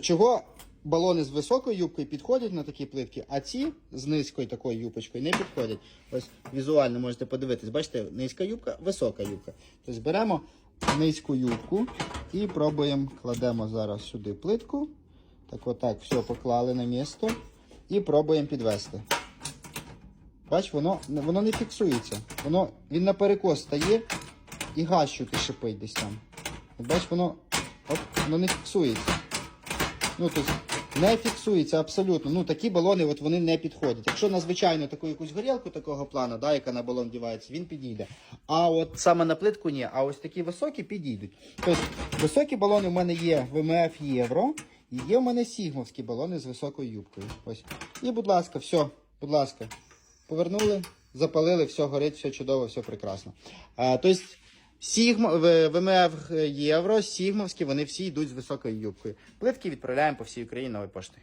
Чого балони з високою юбкою підходять на такі плитки, а ці з низькою такою юбочкою не підходять. Ось візуально можете подивитись. Бачите, низька юбка, висока юбка. Тобто беремо низьку юбку і пробуємо, кладемо зараз сюди плитку. Так отак, все поклали на місто і пробуємо підвести. Бач, воно, воно не фіксується. Воно, він на перекос стає і чути шипить десь там. Бач, воно, оп, воно не фіксується. Ну, тобто не фіксується абсолютно. Ну, такі балони от вони не підходять. Якщо на звичайну таку якусь горілку такого плану, да, яка на балон вдівається, він підійде. А от саме на плитку ні. А ось такі високі підійдуть. Тобто високі балони в мене є ВМФ Євро. І є в мене сігмовські балони з високою юбкою. Ось. І, будь ласка, все, будь ласка, повернули, запалили, все горить, все чудово, все прекрасно. Тобто, Сігма, ВМФ Євро, Сігмовські, вони всі йдуть з високою юбкою. Плитки відправляємо по всій Україні нової поштою.